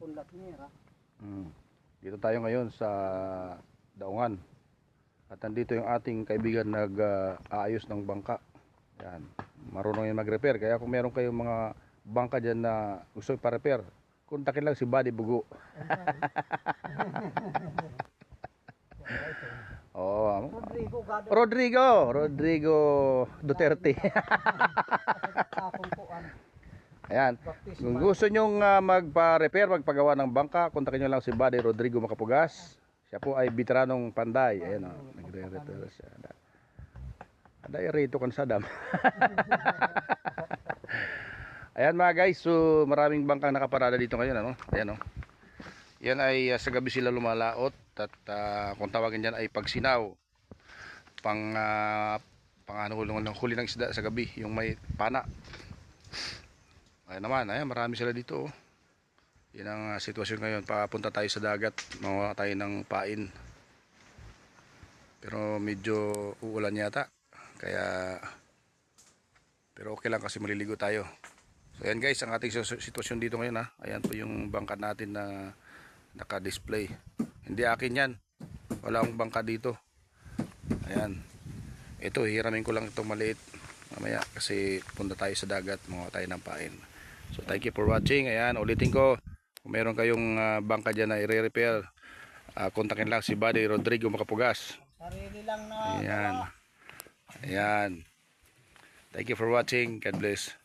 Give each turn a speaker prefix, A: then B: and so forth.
A: punlat niya.
B: Mm. Dito tayo ngayon sa Daungan. At nandito yung ating kaibigan nag-aayos ng bangka. Yan. Marunong yan mag-repair. Kaya kung meron kayong mga bangka dyan na gusto pa-repair, kontakin lang si Buddy Bugo. oh,
A: Rodrigo.
B: Rodrigo, Rodrigo Duterte. Ayan. Kung gusto nyong ah, magpa-repair, magpagawa ng bangka, kontakin nyo lang si Buddy Rodrigo Macapugas. Siya po ay veteranong panday. Ayan o, nagre-repair siya. Ada rito kan sadam. Ayan mga guys, so maraming bangkang nakaparada dito ngayon ano. Ayan o. Yan ay ah, sa gabi sila lumalaot at ah, kung tawagin diyan ay pagsinaw. Pang uh, pang ano ng huli ng isda sa gabi, yung may pana. Ayan naman, ayan, marami sila dito. Oh. Yan ang ah, sitwasyon ngayon. Papunta tayo sa dagat, mawawa tayo ng pain. Pero medyo uulan yata. Kaya, pero okay lang kasi maliligo tayo. So ayan guys, ang ating sitwasyon dito ngayon ha. Ayan po yung bangka natin na naka-display. Hindi akin yan. Wala akong bangka dito. Ayan. Ito, hiramin ko lang itong maliit. Mamaya kasi punta tayo sa dagat, mawawa tayo ng pain. So thank you for watching. Ayan, ulitin ko. Kung meron kayong ah, bangka dyan na i-repair, uh, kontakin lang si Buddy Rodrigo Macapugas.
A: Sarili lang na
B: Ayan. Ayan. Thank you for watching. God bless.